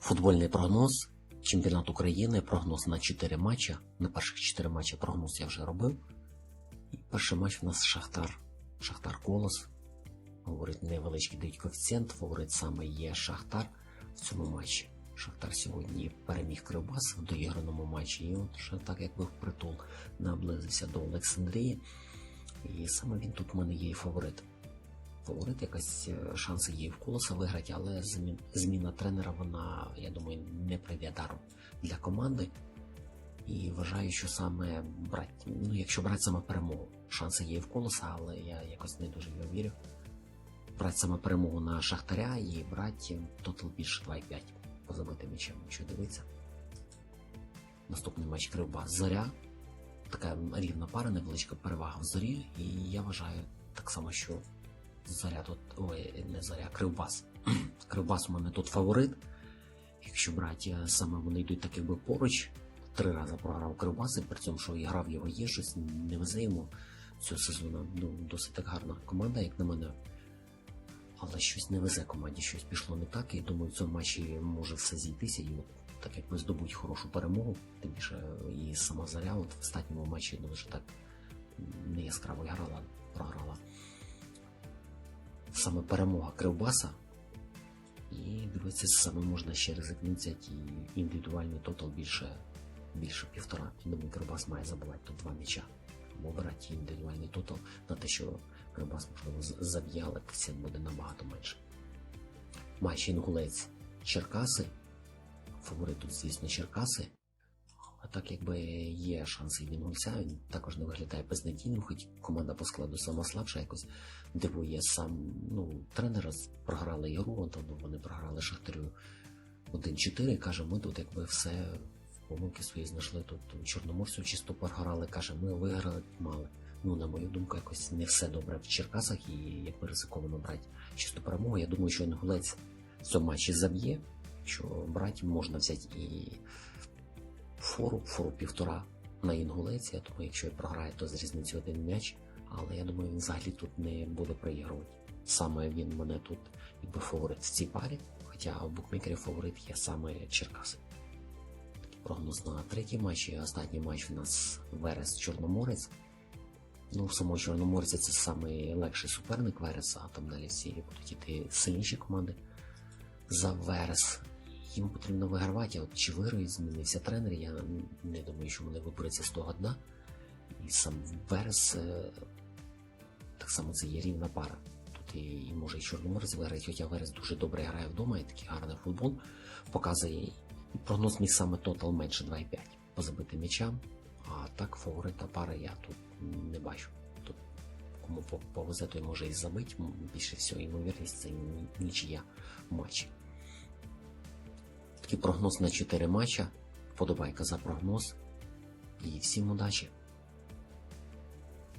Футбольний прогноз. Чемпіонат України. Прогноз на 4 матчі. На перших 4 матчі прогноз я вже робив. І перший матч у нас Шахтар. Шахтар Колос. Говорить, невеличкий дають коефіцієнт. Фаворит саме є Шахтар в цьому матчі. Шахтар сьогодні переміг Кривбас в доіграному матчі. І от ще так якби впритул наблизився до Олександрії. І саме він тут в мене є фаворит. Фаворит якась е, шанси є в колоса виграти, але зміна тренера, вона, я думаю, не прийде даром для команди. І вважаю, що саме брати, ну якщо брати саме перемогу, шанси є в колоса, але я якось не дуже в нього вірю. Брати саме перемогу на Шахтаря і брати тотал більше 2,5 по забитим м'ячам, якщо дивитися. Наступний матч Кривбас Зоря. Така рівна пара, невеличка перевага в зорі, і я вважаю так само, що Заря тут, ой, не заря, Кривбас. Кривбас у мене тут фаворит. Якщо брати, е, саме вони йдуть так якби поруч. Три рази програв Кривбас, при цьому, що і грав його є, щось не везе йому цього сезону. Ну, досить так гарна команда, як на мене. Але щось не везе команді, щось пішло не так. І думаю, в цьому матчі може все зійтися. І так якби здобуть хорошу перемогу. Тим більше е, і сама заря, от в останньому матчі дуже так не яскраво грала, програла саме перемога Кривбаса. І дивитися, саме можна ще ризикнутися і індивідуальний тотал більше, більше півтора. Думаю, Кривбас має забивати тут два м'яча. Або брати індивідуальний тотал на те, що Кривбас, можливо, заб'є, але коефіцієнт буде набагато менше. Матч Інгулець Черкаси. Фаворит тут, звісно, Черкаси. Так якби є шанси і Інгульця, він також не виглядає безнадійним, хоч команда по складу сама слабша якось дивує сам ну, тренера програли ігру, от, ну, вони програли Шахтарю 1-4, каже, ми тут якби все в помилки свої знайшли. Тут Чорноморцю чисто програли, каже, ми виграли мали. Ну, на мою думку, якось не все добре в Черкасах і якби ризиковано брати чисту перемогу. Я думаю, що Інгулець в цьому матчі заб'є, що брати можна взяти і фору, фору півтора на Інгулець. Я думаю, якщо і програє, то з різницею один м'яч. Але я думаю, він взагалі тут не буде проігрувати. Саме він мене тут якби фаворит в цій парі, хоча у букмекерів фаворит є саме Черкаси. Прогноз на третій матч і останній матч у нас Верес Чорноморець. Ну, в самому Чорноморці це самий легший суперник Вереса, а там далі всі будуть іти сильніші команди за Верес. Їм потрібно вигравати, от чи виграють, змінився тренер. Я не думаю, що вони виберуться з того дна. І сам Верес е, так само це є рівна пара. Тут і, і може і Чорноморець виграє, хоча Верес дуже добре грає вдома і такий гарний футбол показує. І прогноз мій саме тотал менше 2,5 по забитим м'ячам. А так фаворита пара я тут не бачу. Тут кому по- повезе, той може і забити. М, Більше всього, ймовірність це нічия матчі. Такий прогноз на 4 матча. Подобайка за прогноз. І всім удачі!